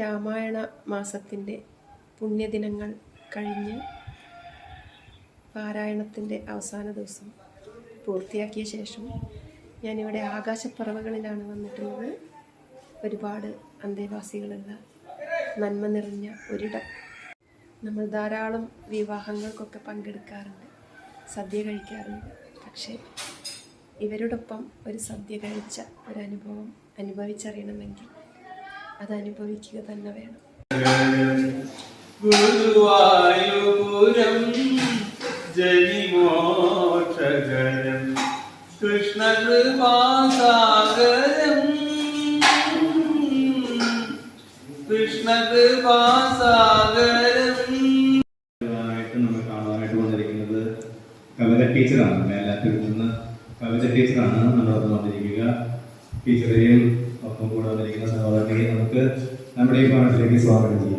രാമായണ മാസത്തിന്റെ പുണ്യദിനങ്ങൾ കഴിഞ്ഞ് പാരായണത്തിന്റെ അവസാന ദിവസം പൂർത്തിയാക്കിയ ശേഷം ഞാനിവിടെ ആകാശപ്പറവകളിലാണ് വന്നിട്ടുള്ളത്. ഒരുപാട് അന്തേവാസികളുള്ള നന്മ നിറഞ്ഞ ഒരിടം. നമ്മൾ ധാരാളം വിവാഹങ്ങൾക്കൊക്കെ പങ്കെടുക്കാറുണ്ട് സദ്യ കഴിക്കാറുണ്ട്. പക്ഷേ ഇവരോടൊപ്പം ഒരു സദ്യ കഴിച്ച ഒരനുഭവം അനുഭവിച്ചറിയണമെങ്കിൽ അത് അനുഭവിക്കുക തന്നെ വേണം. ഗുരുവായൂരം ജനിമോക്ഷകരം കൃഷ്ണകൃപാസാഗരം. കൃഷ്ണകൃപാസാഗരം. ആയിട്ട് നമ്മൾ കാണാനായിട്ട് വന്നിരിക്കുന്നത് കവിത ടീച്ചറാണ് മേലാറ്റൂരിൽ നിന്ന് കവിത ടീച്ചറാണ് നമ്മൾ വന്നിരിക്കുക. ടീച്ചറെയും ഒപ്പം കൂടെ വന്നിരിക്കുന്ന സഹോദരനെയും നമുക്ക് നമ്മുടെ ഈ പാഠത്തിലേക്ക് സ്വാഗതം ചെയ്യാം.